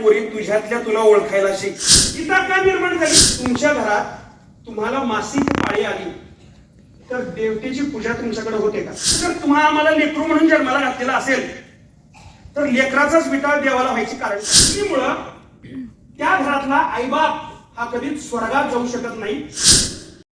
पोरी तुझ्यातल्या तुला ओळखायला शिक. गीता का निर्माण झाली. तुमच्या घरात तुम्हाला मासिक पाळी आली. तर देवतेची पूजा तुमच्याकडे होते का? जर तुम्हाला आम्हाला लेकरू म्हणून जन्माला घातलेला असेल तर लेकराचाच विटाळ देवाला व्हायची कारण मुळे त्या घरातला आईबाप हा कधीच स्वर्गात जाऊ शकत नाही.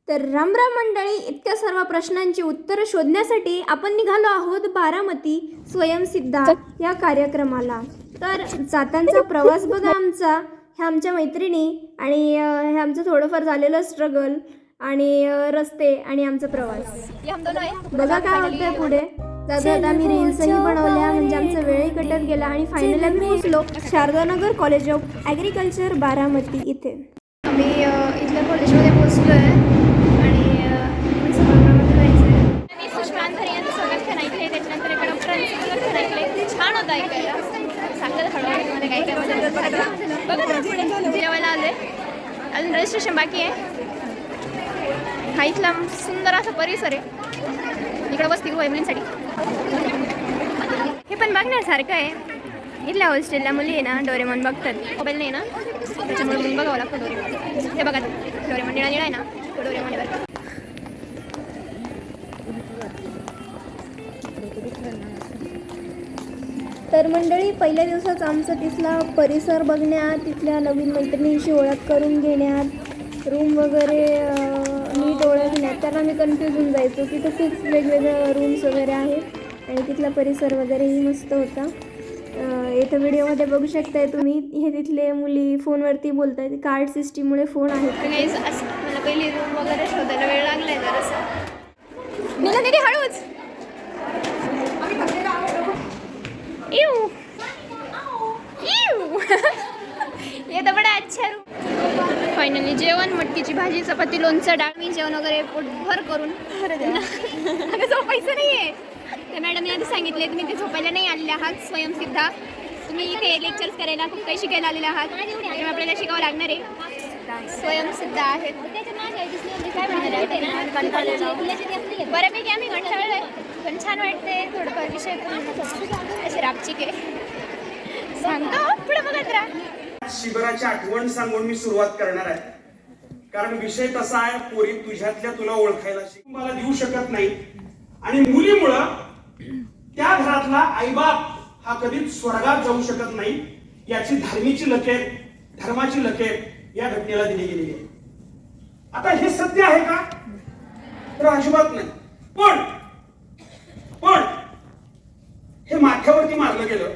तर रामराम मंडळी इतक्या सर्व प्रश्नांची उत्तरं शोधण्यासाठी आपण निघालो आहोत बारामती स्वयंसिद्धा या कार्यक्रमाला. तर जातांचा प्रवास बघा आमचा. ह्या आमच्या मैत्रिणी आणि हे आमचं थोडंफार झालेलं स्ट्रगल आणि रस्ते आणि आमचा प्रवास. बघा काय होतंय पुढे. जाता जाता आम्ही रील्सही बनवल्या म्हणजे आमचा वेळही कटत गेला आणि फायनली आम्ही पोहोचलो Sharadanagar college of agriculture Baramati इथे. आम्ही अं, इथल्या कॉलेजमध्ये पोहोचलो आहे आणि सभागृहामध्ये जायचं आहे मी त्याच्यानंतर छान होतं ऐकायला. सांगतात काय बघा ना जेवायला आले. अजून रजिस्ट्रेशन बाकी आहे. हा इथला सुंदर असा परिसर आहे. इकडं बसती मुलींसाठी. हे पण बघण्यासारखं आहे. इथल्या हॉस्टेलला मुली आहे ना डोरेमॉन बघतात. मोबाईल नाही ना? त्याच्यामुळे मुली बघावं लागतं डोरेमॉन. हे बघा डोरेमॉन निळा निळा आहे ना? तो डोरेमॉन तर मंडळी पहिल्या दिवसाच आमचा तिथला परिसर बघण्यात तिथल्या नवीन मैत्रिणींशी ओळख करून घेण्यात रूम वगैरे नीट ओळखण्यात त्यांना मी कन्फ्यूज होऊन जायचो तिथं खूप वेगवेगळ्या रूम्स वगैरे आहेत आणि तिथला परिसर वगैरेही मस्त होता. इथं व्हिडिओमध्ये बघू शकताय तुम्ही हे तिथले मुली फोनवरती बोलत आहेत कार्ड सिस्टीममुळे फोन आहेत. मला पहिली रूम वगैरे शोधायला वेळ लागलाय लोणचं डाळ मी जेवण वगैरे पोटभर करून. अगं झोपायचं नाही आहे त्या मॅडमने आधी सांगितले तुम्ही ते झोपायला नाही आलेले आहात स्वयंसिद्धा. तुम्ही इथे लेक्चर्स करायला खूप काही शिकायला आलेले आहात. त्यामुळे आपल्याला शिकावं लागणार आहे. स्वयंसिद्ध आहेत. बऱ्यापैकी आम्ही कंटाळलोय. पण छान वाटते थोडंफार विषय असे रापचिके. सांगतो. पुढे बघत राहा. शिबिराची आठवण सांगून मी सुरुवात करणार आहे. कारण विषय तसा आहे पोरी तुझ्यातल्या तुला ओळखायला मला देऊ शकत नाही. आणि मुलीमुळं त्या घरातला आईबाप हा कधीच स्वर्गात जाऊ शकत नाही याची धर्मीची लकेर धर्माची लकेर या घटनेला दिली गेलेली आहे. आता हे सत्य आहे का? तर अजिबात नाही. पण पण हे माथ्यावरती मारलं गेलं.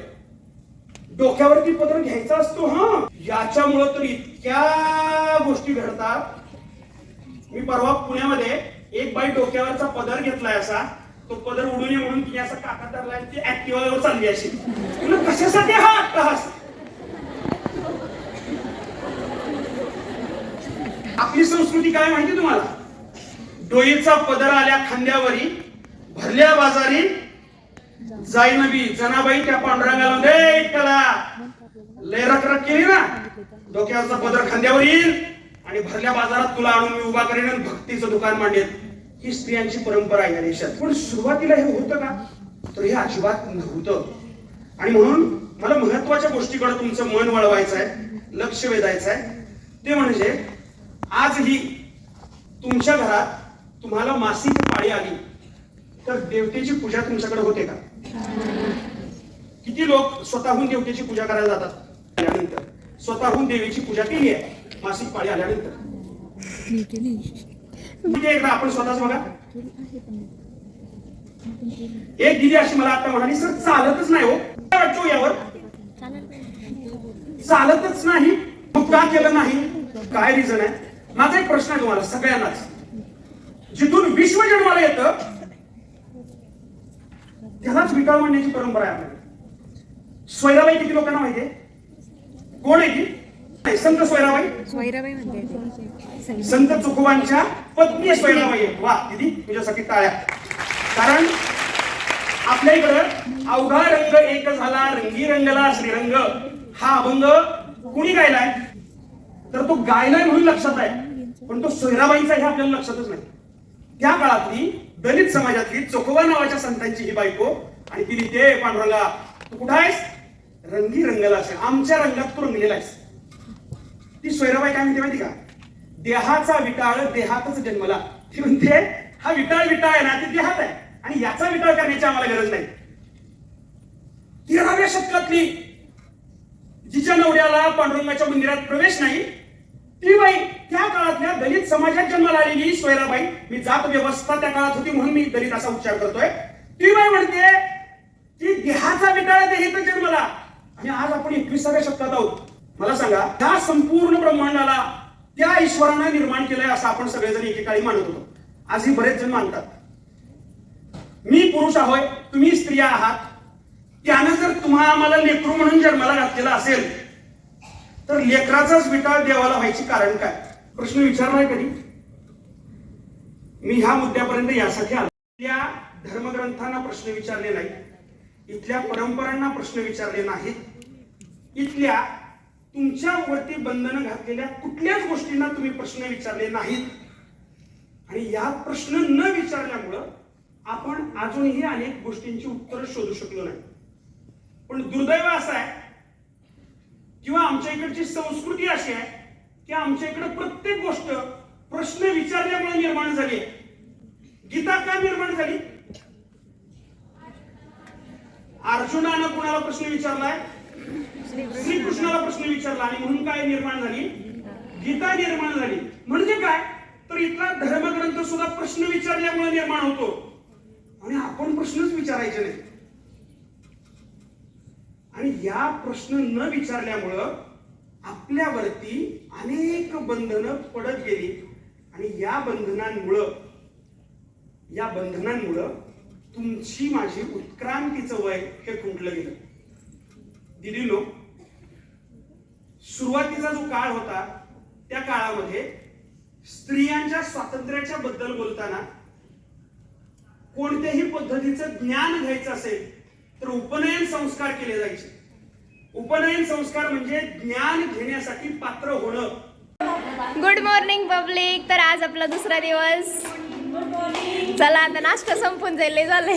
डोक्यावरती पदर घ्यायचा असतो हा. याच्यामुळं तर इतक्या गोष्टी घडतात. मी परवा पुण्यामध्ये एक बाई डोक्यावरचा पदर घेतलाय असा. तो पदर उडून ये म्हणून तिने असा काका धरलाय ती ऍक्टिव्हावर चालली अशी. तुला कशासाठी हा अट्टहास? आपली संस्कृती काय माहिती तुम्हाला? डोईचा पदर आल्या खांद्यावरी भरल्या बाजारी जाई नबी जनाबाई त्या पांडुरंगाला रखरख केली ना डोक्यावरचा पदर खांद्यावर येईल आणि भरल्या बाजारात तुला आणून मी उभा करेन आणि भक्तीचं दुकान मांडेल ही स्त्रियांची परंपरा आहे या देशात पण सुरुवातीला हे होतं का? तर हे अजिबात नव्हतं. आणि म्हणून मला महत्त्वाच्या गोष्टीकडे तुमचं मन वळवायचं आहे लक्ष वेधायचं आहे ते म्हणजे आजही तुमच्या घरात तुम्हाला मासिक पाळी आली. तर देवतेची पूजा तुमच्याकडे होते का? किती लोक स्वतःहून देवतेची पूजा करायला जातात? आल्यानंतर. स्वतःहून देवीची पूजा केली आहे. मासिक पाळी आल्यानंतर. म्हणजे एकदा आपण स्वतःच बघा. एक दिदी अशी मला आता म्हणाली सर चालतच नाही हो. काय वाटतो हो यावर? चालतच नाही. मग का केलं नाही? काय रिझन आहे? माझा एक प्रश्न आहे तुम्हाला सगळ्यांनाच. जिथून विश्व जन्माला येतं त्यालाच विकाळ म्हणण्याची परंपरा आहे आपल्याला स्वैराबाई किती लोकांना माहितीये कोण आहे ती? संत म्हणते संत तुकोबांच्या पत्नी स्वैराबाई आहे वा दिदी तुझ्यासाठी टाळ्या. कारण आपल्या इकडं अवघा रंग एक झाला रंगी रंगला श्रीरंग. हा अभंग कुणी गायलाय? तर तो गायलाय म्हणून लक्षात आहे. पण तो सोयराबाईंचा हे आपल्याला लक्षातच नाही. त्या काळातली दलित समाजातली चोखोबा नावाच्या संतांची ही बायको आणि ती लिहिते पांडुरंगा तू कुठं आहेस? रंगी रंगला असेल. आमच्या रंगात तू रंगलेला आहेस ती सोयराबाई काय म्हणते माहिती का? देहाचा विटाळ देहातच जन्मला. ती म्हणते हा विटाळ विटाळ आहे ना ते देहात आहे. आणि याचा विटाळ करण्याची आम्हाला गरज नाही. तेराव्या शतकातली जिच्या नवऱ्याला पांडुरंगाच्या मंदिरात प्रवेश नाही ती बाई त्या काळातल्या दलित समाजात जन्माला आलेली सोयराबाई. मी जात व्यवस्था त्या काळात होती म्हणून मी दलित असा उच्चार करतोय. ती बाई म्हणते की देहाचा विटाळ देहित जन्मला. आणि आज आपण एकविसाव्या शतकात आहोत. मला सांगा त्या संपूर्ण ब्रह्मांडाला त्या ईश्वरानं निर्माण केलंय असं आपण सगळेजण एकेकाळी मानत होतो. आजही बरेच जण मानतात. मी पुरुष आहोय तुम्ही स्त्रिया आहात. त्यानं जर तुम्हाला आम्हाला लेकरू म्हणून जन्माला घातलेला असेल तर लेकराचाच विटाळ देवाला व्हायची कारण काय? प्रश्न विचारलाय कधी? मी ह्या मुद्द्यापर्यंत यासाठी आलो. या धर्मग्रंथांना प्रश्न विचारले नाही इथल्या परंपरांना प्रश्न विचारले नाहीत. इथल्या तुमच्यावरती बंधनं घातलेल्या कुठल्याच गोष्टींना तुम्ही प्रश्न विचारले नाहीत. आणि या प्रश्न न विचारल्यामुळं आपण अजूनही अनेक गोष्टींची उत्तरं शोधू शकलो नाही. पण दुर्दैव असं आहे किंवा आमच्या इकडची संस्कृती अशी आहे की आमच्या इकडे प्रत्येक गोष्ट प्रश्न विचारल्यामुळे निर्माण झाली आहे. गीता का निर्माण झाली? अर्जुनानं कुणाला प्रश्न विचारलाय? श्रीकृष्णाला प्रश्न विचारला आणि म्हणून काय निर्माण झाली? गीता निर्माण झाली. म्हणजे काय? तर इथला धर्मग्रंथ सुद्धा प्रश्न विचारल्यामुळे निर्माण होतो. आणि आपण प्रश्नच विचारायचे नाही आणि या प्रश्न न विचारल्यामुळं आपल्यावरती अनेक बंधनं पडत गेली. आणि या बंधनांमुळं या बंधनांमुळं तुमची माझी उत्क्रांतीचं वय हे खुंटलं गेलं. दिदीनो सुरुवातीचा जो काळ होता त्या काळामध्ये स्त्रियांच्या स्वातंत्र्याच्या बद्दल बोलताना कोणत्याही पद्धतीचं ज्ञान घ्यायचं असेल तर उपनयन संस्कार केले जायचे. उपनयन संस्कार म्हणजे ज्ञान घेण्यासाठी पात्र होणं. गुड मॉर्निंग पब्लिक तर आज आपला दुसरा दिवस. चला आता नाश्ता संपून जाईल लय झालंय.